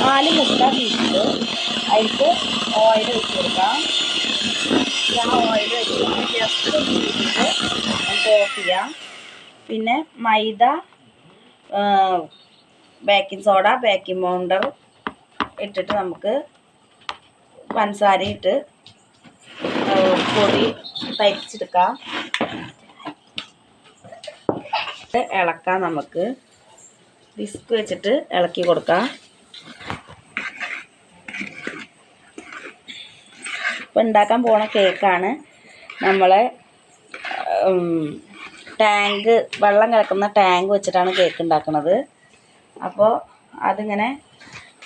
നാല് മുട്ട പീസ് അതിലേക്ക് ഓയിൽ വെച്ച് കൊടുക്കാം. ഞാൻ ഓയിൽ വെച്ച് ജസ്റ്റ് നമുക്ക് ഓഫ് ചെയ്യാം. പിന്നെ maida baking soda baking powder ഇട്ടിട്ട് നമുക്ക് പഞ്ചസാര ഇട്ട് പൊടി തരിച്ചെടുക്കാം. ഇത് ഇളക്കാം നമുക്ക്. വിസ്ക് വെച്ചിട്ട് ഇളക്കി കൊടുക്കാം. ഇപ്പം ഉണ്ടാക്കാൻ പോണ കേക്കാണ്. നമ്മൾ ടാങ്ക് വെള്ളം കിടക്കുന്ന ടാങ്ക് വെച്ചിട്ടാണ് കേക്ക് ഉണ്ടാക്കുന്നത് അപ്പോൾ അതിങ്ങനെ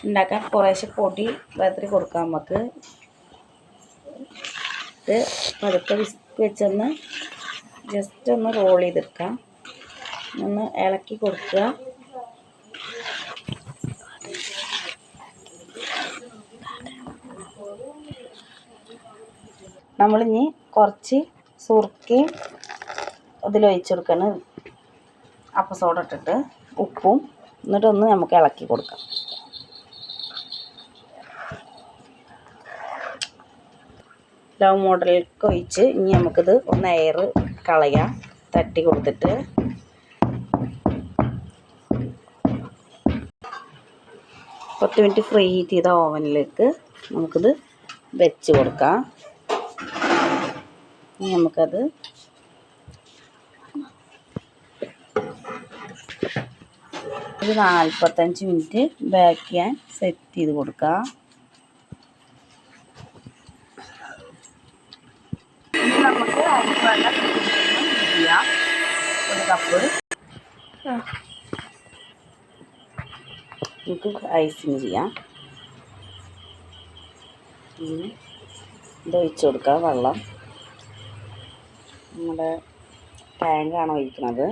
ഉണ്ടാക്കാൻ കുറേശ്ശെ പൊടി വേത്തിരി കൊടുക്കാം നമുക്ക്. ഇത് പതുക്കെ വിസ്ക് വെച്ചൊന്ന് ജസ്റ്റ് ഒന്ന് റോൾ ചെയ്തെടുക്കാം. ഒന്ന് ഇളക്കി കൊടുക്കുക. നമ്മളിനി കുറച്ച് സുർക്കയും ഇതിൽ ഒഴിച്ച് കൊടുക്കണം അപ്പം സോഡ ഇട്ടിട്ട് ഉപ്പും എന്നിട്ടൊന്ന് നമുക്ക് ഇളക്കി കൊടുക്കാം. ലവ് മോഡലിലേക്ക് ഒഴിച്ച് ഇനി നമുക്കിത് ഒന്ന് എയർ കളയാം. തട്ടി കൊടുത്തിട്ട്. പത്ത് മിനിറ്റ് ഫ്രീ ഹീറ്റ് ചെയ്ത ഓവനിലേക്ക് നമുക്കിത് വെച്ച് കൊടുക്കാം. ഇനി നമുക്കത് ഒരു നാൽപ്പത്തഞ്ച് മിനിറ്റ് ബേക്ക് ചെയ്യാൻ സെറ്റ് ചെയ്ത് കൊടുക്കാം. നമുക്ക് അരിവെള്ളം ചെയ്യാം. ഒരു കപ്പ് നമുക്ക് ഐസിങ് ചെയ്യാം ഇത് ഒഴിച്ചു കൊടുക്കുക വെള്ളം. നമ്മുടെ ടാങ്കാണ് ഒഴിക്കുന്നത്.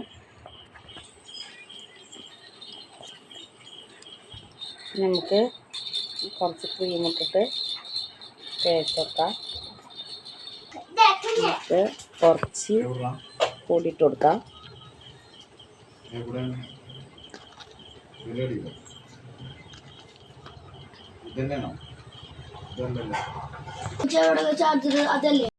നമുക്ക് കുറച്ച് ക്രീം ഇട്ടിട്ട് തേച്ചെടുക്കാം നമുക്ക് കുറച്ച് കൂടിയിട്ട് കൊടുക്കാം. അതല്ലേ?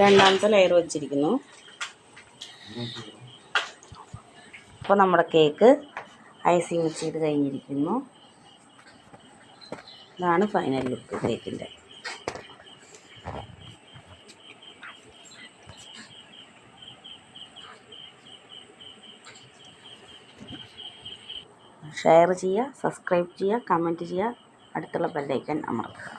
രണ്ടാമത്തെ ലെയർ വെച്ചിരിക്കുന്നു. അപ്പോൾ നമ്മുടെ കേക്ക് ഐസിങ് ചെയ്ത് കഴിഞ്ഞിരിക്കുന്നു. ഇതാണ് ഫൈനൽ ലുക്ക് കേക്കിന്റെ ഷെയർ ചെയ്യുക സബ്സ്ക്രൈബ് ചെയ്യുക കമന്റ് ചെയ്യുക. അടുത്തുള്ള ബെല്ലൈക്കൻ അമർത്തുക.